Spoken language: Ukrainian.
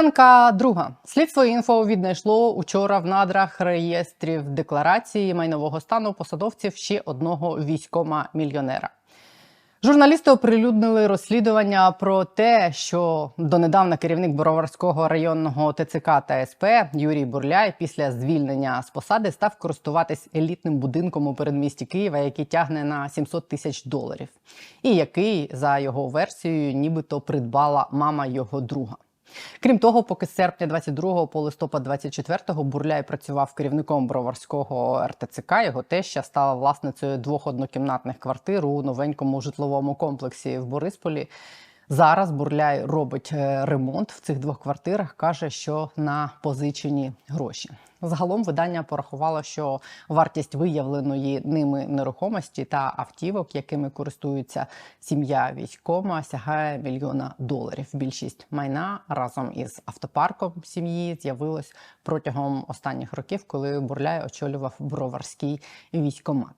Ранка друга слідство інфо віднайшло учора в надрах реєстрів декларації майнового стану посадовців ще одного військома мільйонера. Журналісти оприлюднили розслідування про те, що донедавна керівник Бороварського районного ТЦК та СП Юрій Бурляй після звільнення з посади став користуватись елітним будинком у передмісті Києва, який тягне на 700 тисяч доларів, і який за його версією нібито придбала мама його друга. Крім того, поки з серпня 22 по листопад 24 Бурляй працював керівником Броварського РТЦК. Його теща стала власницею двох однокімнатних квартир у новенькому житловому комплексі в Борисполі. Зараз Бурляй робить е, ремонт в цих двох квартирах. каже, що на позичені гроші. Загалом видання порахувало, що вартість виявленої ними нерухомості та автівок, якими користується сім'я військома, сягає мільйона доларів. Більшість майна разом із автопарком сім'ї з'явилось протягом останніх років, коли Бурляй очолював броварський військомат.